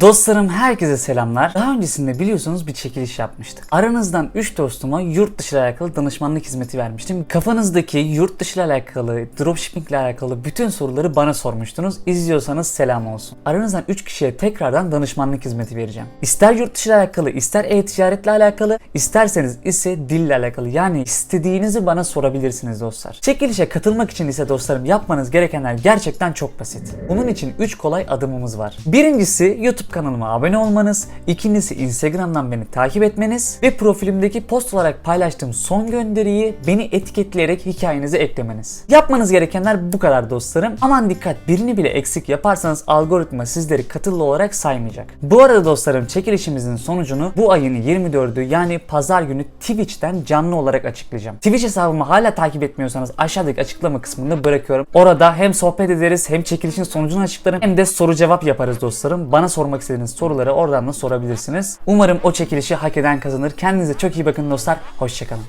Dostlarım herkese selamlar. Daha öncesinde biliyorsunuz bir çekiliş yapmıştık. Aranızdan 3 dostuma yurt dışı ile alakalı danışmanlık hizmeti vermiştim. Kafanızdaki yurt dışı ile alakalı, dropshipping ile alakalı bütün soruları bana sormuştunuz. İzliyorsanız selam olsun. Aranızdan 3 kişiye tekrardan danışmanlık hizmeti vereceğim. İster yurt dışı ile alakalı, ister e-ticaretle alakalı, isterseniz ise dille alakalı. Yani istediğinizi bana sorabilirsiniz dostlar. Çekilişe katılmak için ise dostlarım yapmanız gerekenler gerçekten çok basit. Bunun için 3 kolay adımımız var. Birincisi YouTube kanalıma abone olmanız, ikincisi Instagram'dan beni takip etmeniz ve profilimdeki post olarak paylaştığım son gönderiyi beni etiketleyerek hikayenize eklemeniz. Yapmanız gerekenler bu kadar dostlarım. Aman dikkat birini bile eksik yaparsanız algoritma sizleri katıllı olarak saymayacak. Bu arada dostlarım çekilişimizin sonucunu bu ayın 24'ü yani pazar günü Twitch'ten canlı olarak açıklayacağım. Twitch hesabımı hala takip etmiyorsanız aşağıdaki açıklama kısmında bırakıyorum. Orada hem sohbet ederiz hem çekilişin sonucunu açıklarım hem de soru cevap yaparız dostlarım. Bana sormak istediğiniz soruları oradan da sorabilirsiniz. Umarım o çekilişi hak eden kazanır. Kendinize çok iyi bakın dostlar. Hoşçakalın.